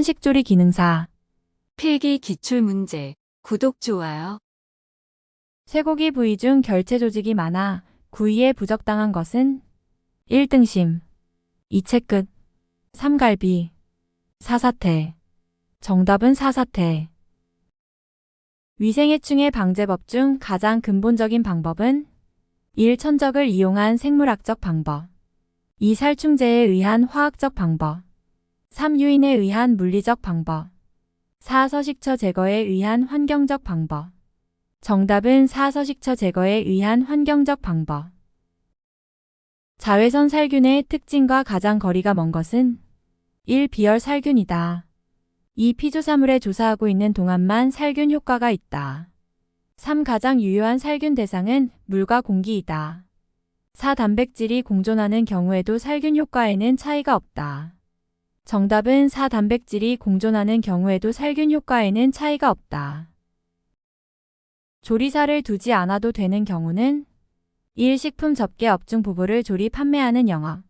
한식조리 기능사 필기 기출 문제. 구독, 좋아요. 쇠고기 부위 중 결체 조직이 많아 구이에 부적당한 것은 1등심, 이채끝, 삼갈비, 사사태. 정답은 사사태. 위생해충의 방제법 중 가장 근본적인 방법은 1. 천적을 이용한 생물학적 방법 2. 살충제에 의한 화학적 방법 3. 유인에 의한 물리적 방법 4. 서식처 제거에 의한 환경적 방법 정답은 4. 서식처 제거에 의한 환경적 방법 자외선 살균의 특징과 가장 거리가 먼 것은 1. 비열 살균이다. 2. 피조사물에 조사하고 있는 동안만 살균 효과가 있다. 3. 가장 유효한 살균 대상은 물과 공기이다. 4. 단백질이 공존하는 경우에도 살균 효과에는 차이가 없다. 정답은 4. 단백질이 공존하는 경우에도 살균 효과에는 차이가 없다. 조리사를 두지 않아도 되는 경우는 1. 식품 접게 업종 부부를 조리 판매하는 영업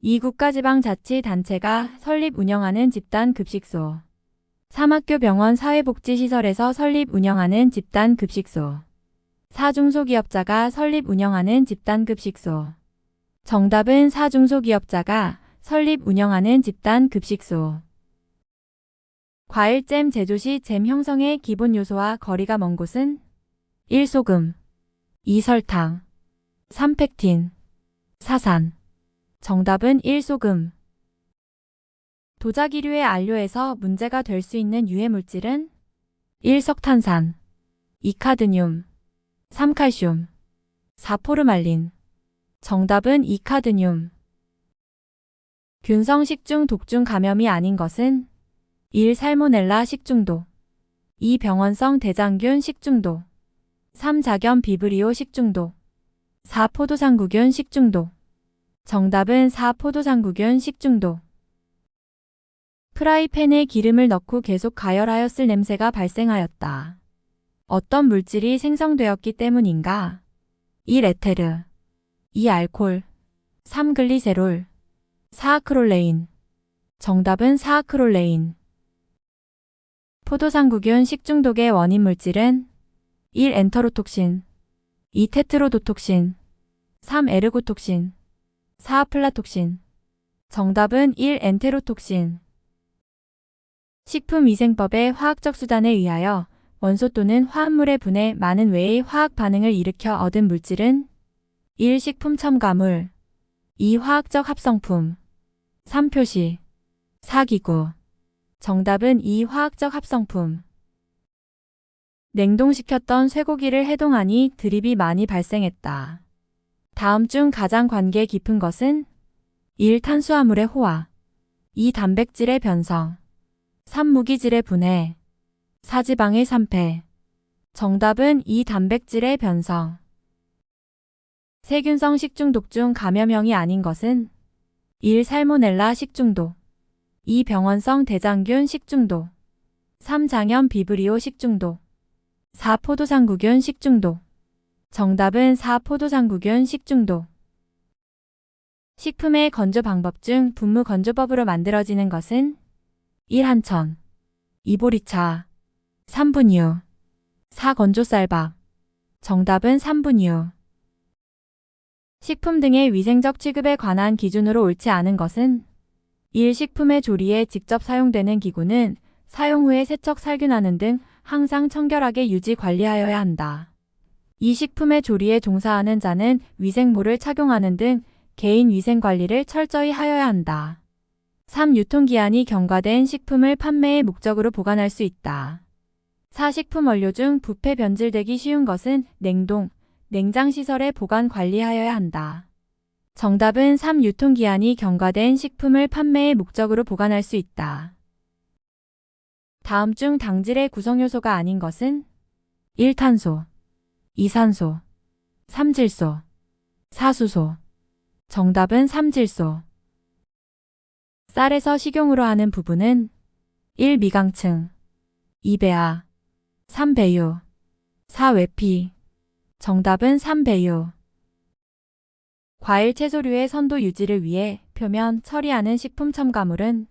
2. 국가지방자치단체가 설립 운영하는 집단 급식소 3. 학교 병원 사회복지시설에서 설립 운영하는 집단 급식소 4. 중소기업자가 설립 운영하는 집단 급식소 정답은 4. 중소기업자가 설립 운영하는 집단 급식소 과일잼 제조 시 잼 형성의 기본 요소와 거리가 먼 곳은 1. 소금 2. 설탕 3. 팩틴 4. 산 정답은 1. 소금 도자기류의 안료에서 문제가 될 수 있는 유해 물질은 1. 석탄산 2. 카드뇽 3. 칼슘 4. 포르말린 정답은 2. 카드뇽 균성 식 중 독중 감염이 아닌 것은 1. 살모넬라 식중독 2. 병원성 대장균 식중독 3. 자견 비브리오 식중독 4. 포도상구균 식중독 정답은 4. 포도상구균 식중독 프라이팬에 기름을 넣고 계속 가열하였을 냄새가 발생하였다. 어떤 물질이 생성되었기 때문인가? 1. 에테르 2. 알콜 3. 글리세롤 4. 아크롤레인 정답은 4. 아크롤레인 포도상구균 식중독의 원인 물질은 1. 엔터로톡신 2. 테트로도톡신 3. 에르고톡신 4. 플라톡신 정답은 1. 엔테로톡신 식품위생법의 화학적 수단에 의하여 원소 또는 화합물의 분해 많은 외의 화학 반응을 일으켜 얻은 물질은 1. 식품 첨가물 2. 화학적 합성품 3. 표시 4. 기구 정답은 2. 화학적 합성품 냉동시켰던 쇠고기를 해동하니 드립이 많이 발생했다. 다음 중 가장 관계 깊은 것은 1. 탄수화물의 호화 2. 단백질의 변성 3. 무기질의 분해 4. 지방의 산패 정답은 2. 단백질의 변성 세균성 식중독 중 감염형이 아닌 것은 1. 살모넬라 식중독 2. 병원성 대장균 식중독 3. 장염 비브리오 식중독 4. 포도상구균 식중독 정답은 4. 포도상구균 식중독 식품의 건조 방법 중 분무 건조법으로 만들어지는 것은 1. 한천 2. 보리차 3. 분유 4. 건조쌀밥 정답은 3. 분유 식품 등의 위생적 취급에 관한 기준으로 옳지 않은 것은 1. 식품의 조리에 직접 사용되는 기구는 사용 후에 세척 살균하는 등 항상 청결하게 유지 관리하여야 한다. 이 식품의 조리에 종사하는 자는 위생모를 착용하는 등 개인 위생 관리를 철저히 하여야 한다. 3. 유통기한이 경과된 식품을 판매의 목적으로 보관할 수 있다. 4. 식품 원료 중 부패 변질되기 쉬운 것은 냉동, 냉장시설에 보관 관리하여야 한다. 정답은 3. 유통기한이 경과된 식품을 판매의 목적으로 보관할 수 있다. 다음 중 당질의 구성요소가 아닌 것은 1. 탄소 2. 산소 3. 질소 4. 수소 정답은 3. 질소 쌀에서 식용으로 하는 부분은 1. 미강층 2. 배아 3. 배유 4. 외피 정답은 3. 배유 과일 채소류의 선도 유지를 위해 표면 처리하는 식품 첨가물은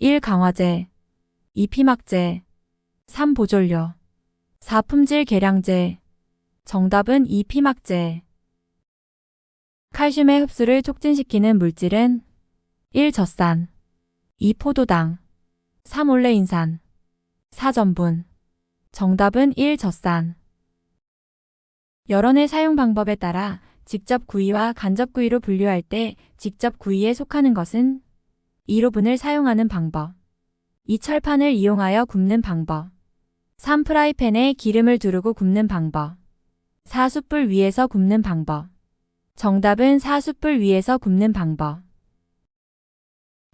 1. 강화제 2. 피막제 3. 보존료 4. 품질 계량제 정답은 2. 피막제 칼슘의 흡수를 촉진시키는 물질은 1. 젖산 2. 포도당 3. 올레인산 4. 전분 정답은 1. 젖산 여론의 사용 방법에 따라 직접 구이와 간접 구이로 분류할 때 직접 구이에 속하는 것은 2로분을 사용하는 방법 2. 철판을 이용하여 굽는 방법 3. 프라이팬에 기름을 두르고 굽는 방법 4. 숯불 위에서 굽는 방법 정답은 4. 숯불 위에서 굽는 방법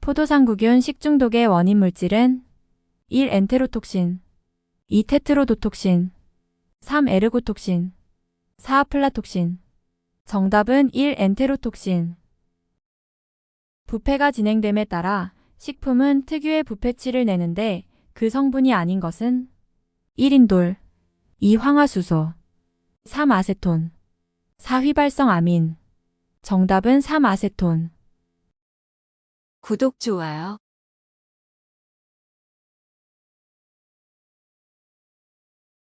포도상구균 식중독의 원인 물질은 1. 엔테로톡신 2. 테트로도톡신 3. 에르고톡신 4. 플라톡신 정답은 1. 엔테로톡신 부패가 진행됨에 따라 식품은 특유의 부패치를 내는데 그 성분이 아닌 것은 1인돌 2. 황화수소 3. 아세톤 4. 휘발성 아민 정답은 3. 아세톤 구독, 좋아요.